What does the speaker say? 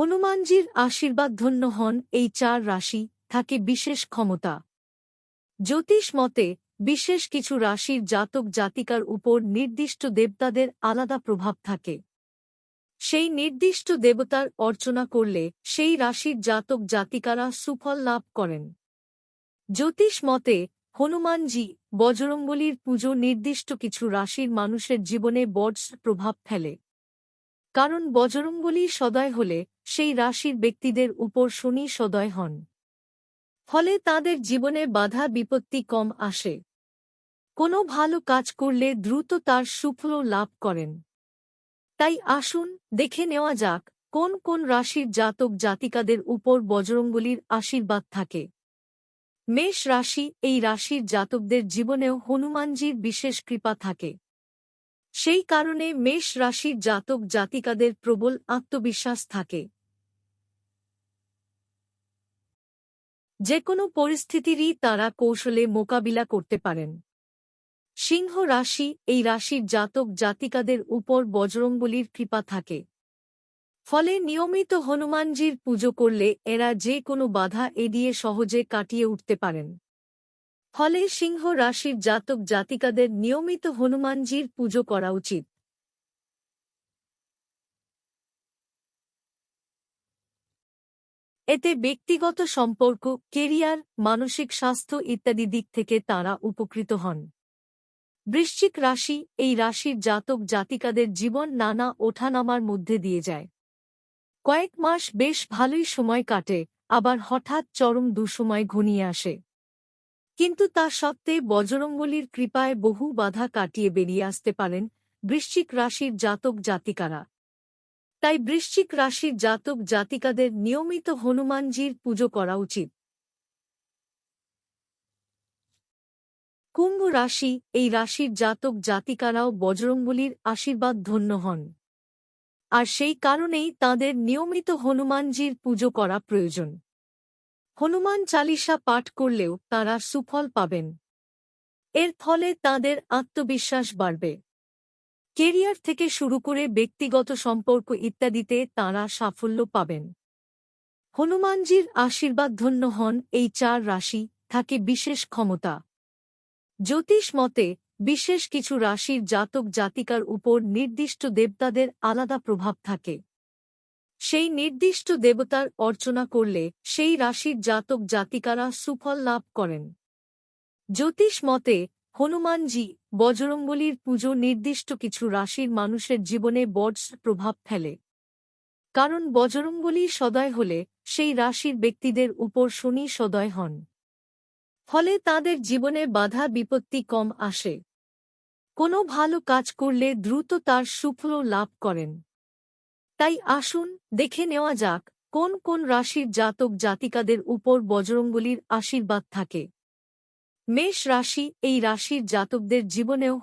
হনুমানজির আশীর্বাদ ধন্য হন এই চার রাশি, থাকে বিশেষ ক্ষমতা। জ্যোতিষ মতে, বিশেষ কিছু রাশির জাতক জাতিকার উপর নির্দিষ্ট দেবতাদের আলাদা প্রভাব থাকে। সেই নির্দিষ্ট দেবতার অর্চনা করলে সেই রাশির জাতক জাতিকারা সুফল লাভ করেন। জ্যোতিষ মতে, হনুমানজি বজরঙ্গলির পুজো নির্দিষ্ট কিছু রাশির মানুষের জীবনে বড় প্রভাব ফেলে। কারণ বজরঙ্গলি সদয় হলে সেই রাশির ব্যক্তিদের উপর শনি সদয় হন। ফলে তাদের জীবনে বাধা বিপত্তি কম আসে। কোনো ভালো কাজ করলে দ্রুত তার সুফল লাভ করেন। তাই আসুন দেখে নেওয়া যাক কোন কোন রাশির জাতক জাতিকাদের উপর বজরঙ্গলির আশীর্বাদ থাকে। মেষ রাশি এই রাশির জাতকদের জীবনেও হনুমানজির বিশেষ কৃপা থাকে। সেই কারণে মেষ রাশির জাতক জাতিকাদের প্রবল আত্মবিশ্বাস থাকে। যে কোনো পরিস্থিতিরই তারা কৌশলে মোকাবিলা করতে পারেন। সিংহ রাশি এই রাশির জাতক জাতিকাদের উপর বজরঙ্গলির কৃপা থাকে। ফলে নিয়মিত হনুমানজির পুজো করলে এরা যে কোনো বাধা এড়িয়ে সহজে কাটিয়ে উঠতে পারেন। ফলে সিংহ রাশির জাতক জাতিকাদের নিয়মিত হনুমানজির পুজো করা উচিত। এতে ব্যক্তিগত সম্পর্ক, কেরিয়ার, মানসিক স্বাস্থ্য ইত্যাদি দিক থেকে তাঁরা উপকৃত হন। বৃশ্চিক রাশি এই রাশির জাতক জাতিকাদের জীবন নানা ওঠানামার মধ্যে দিয়ে যায়। কয়েক মাস বেশ ভালোই সময় কাটে, আবার হঠাৎ চরম দুসময় ঘনিয়ে আসে। কিন্তু তা সত্ত্বে বজরঙ্গলির কৃপায় বহু বাধা কাটিয়ে বেরিয়ে আসতে পারেন বৃশ্চিক রাশির জাতক জাতিকারা। তাই বৃশ্চিক রাশির জাতক জাতিকাদের নিয়মিত হনুমানজির পুজো করা উচিত। কুম্ভ রাশি এই রাশির জাতক জাতিকারাও বজরঙ্গলির আশীর্বাদ ধন্য হন। আর সেই কারণেই তাদের নিয়মিত হনুমানজির পুজো করা প্রয়োজন। হনুমান চালিসা পাঠ করলেও তাঁরা সুফল পাবেন। এর ফলে তাদের আত্মবিশ্বাস বাড়বে। কেরিয়ার থেকে শুরু করে ব্যক্তিগত সম্পর্ক ইত্যাদিতে তাঁরা সাফল্য পাবেন। হনুমানজির আশীর্বাদ ধন্য হন এই চার রাশি, থাকে বিশেষ ক্ষমতা। জ্যোতিষ মতে, বিশেষ কিছু রাশির জাতক জাতিকার উপর নির্দিষ্ট দেবতাদের আলাদা প্রভাব থাকে। সেই নির্দিষ্ট দেবতার অর্চনা করলে সেই রাশির জাতক জাতিকারা সুফল লাভ করেন। জ্যোতিষ মতে, হনুমানজি বজরঙ্গলির পুজো নির্দিষ্ট কিছু রাশির মানুষের জীবনে বড় প্রভাব ফেলে। কারণ বজরঙ্গলি সদয় হলে সেই রাশির ব্যক্তিদের উপর শনি সদয় হন। ফলে তাদের জীবনে বাধা বিপত্তি কম আসে। কোনো ভালো কাজ করলে দ্রুত তার সুফল লাভ করেন। তাই আসুন, দেখে নেওয়া যাক, কোন কোন রাশির জাতক জাতিকাদের উপর বজরঙ্গলির আশীর্বাদ থাকে। মেষ রাশি এই রাশির জাতকদের জীবনেও